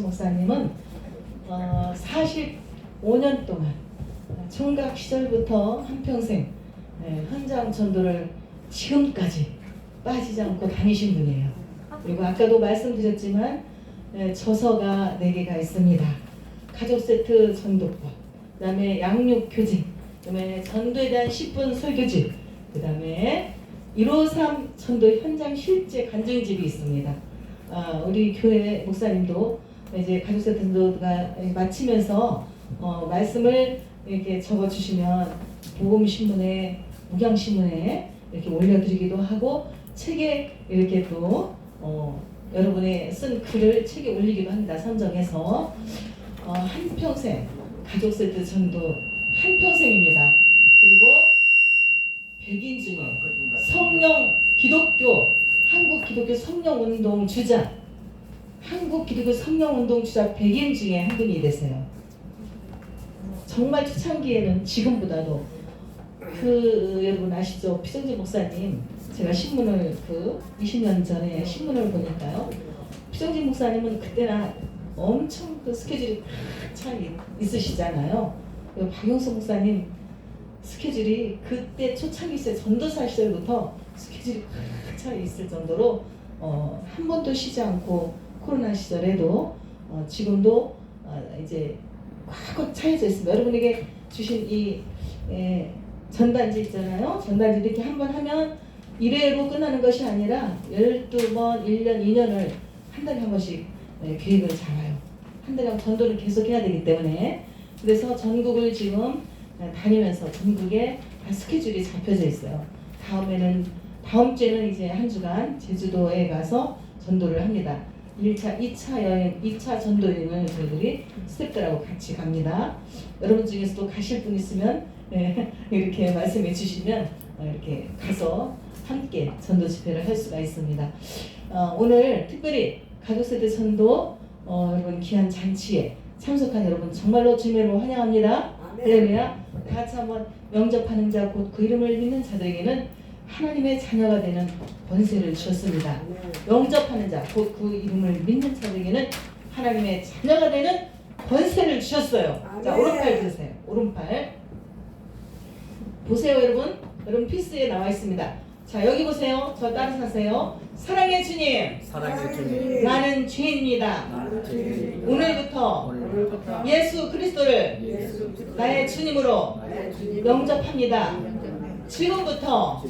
목사님은 어, 45년 동안 총각 시절부터 한평생 예, 현장 전도를 지금까지 빠지지 않고 다니신 분이에요. 그리고 아까도 말씀드렸지만 예, 저서가 4개가 있습니다. 가족 세트 전도법, 그 다음에 양육 교진, 그 다음에 전도에 대한 10분 설교집, 그 다음에 153 전도 현장 실제 간증집이 있습니다. 아, 우리 교회 목사님도 이제 가족 세트 전도가 마치면서 어, 말씀을 이렇게 적어 주시면 보험 신문에 목양 신문에 이렇게 올려드리기도 하고 책에 이렇게 또 어, 여러분의 쓴 글을 책에 올리기도 합니다. 선정해서 어, 한 평생 가족 세트 전도 한 평생입니다. 그리고 백인 중에 성령 기독교 한국 기독교 성령 운동 주자 한국 기독교 성령 운동 주자 백인 중에 한 분이 되세요. 정말 초창기에는 지금보다도 그 여러분 아시죠 피정재 목사님 제가 신문을 그 20년 전에 신문을 보니까요 피정재 목사님은 그때나 엄청 그 스케줄이 차 있으시잖아요. 박영수 목사님 스케줄이 그때 초창기 시절 전도사 시절부터 스케줄이 차 있을 정도로 어, 한 번도 쉬지 않고 코로나 시절에도 어, 지금도 어, 이제 꽉꽉 차여져 있습니다. 여러분에게 주신 이 예, 전단지 있잖아요. 전단지 이렇게 한 번 하면 1회로 끝나는 것이 아니라 12번, 1년, 2년을 한 달에 한 번씩 예, 계획을 잡아요. 한 달에 전도를 계속 해야 되기 때문에 그래서 전국을 지금 예, 다니면서 전국에 다 스케줄이 잡혀져 있어요. 다음에는 다음 주에는 이제 한 주간 제주도에 가서 전도를 합니다. 1차, 2차 여행, 2차 전도 여행을 저희들이 스태프들하고 같이 갑니다. 여러분 중에서도 가실 분 있으면 예, 이렇게 말씀해 주시면 어, 이렇게 가서 함께 전도 집회를 할 수가 있습니다. 어, 오늘 특별히 가족세대 전도 어, 여러분 귀한 잔치에 참석한 여러분 정말로 주님으로 환영합니다. 할렐루야. 다 같이 한번 영접하는 자 곧 그 이름을 믿는 자들에게는 하나님의 자녀가 되는 권세를 주셨습니다. 영접하는 자, 곧 그 이름을 믿는 자들에게는 하나님의 자녀가 되는 권세를 주셨어요. 자, 아멘. 오른팔 드세요. 오른팔. 보세요, 여러분. 여러분 피스에 나와 있습니다. 자, 여기 보세요. 저 따라서 하세요. 사랑의 주님, 사랑의 주님 나는 죄인입니다. 나는. 오늘부터 오늘부터 예수 그리스도를 예수 나의 주님으로 나의 영접합니다. 지금부터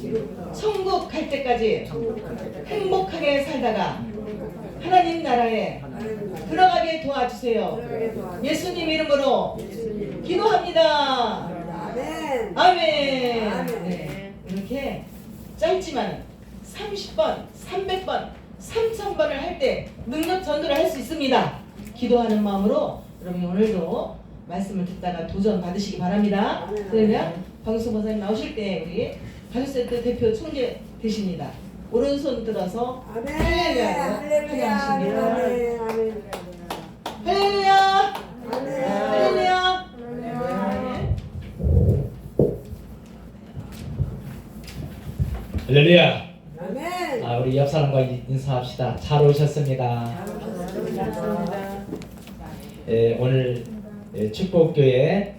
천국 갈 때까지 행복하게 살다가 하나님 나라에 들어가게 도와주세요. 예수님 이름으로 기도합니다. 아멘. 네, 이렇게 짧지만 30번, 300번, 3000번을 할 때 능력 전도를 할 수 있습니다. 기도하는 마음으로 여러분 오늘도 말씀을 듣다가 도전 받으시기 바랍니다. 그러면 방수 목사님 나오실 때 우리 가족센터 대표 총재 되십니다. 오른손 들어서. 할렐루야 할렐루야. 할렐루야. 할렐루야. 할렐루야. 아, 우리 옆 사람과 인사합시다. 잘 오셨습니다. 예, 오늘 예, 축복교회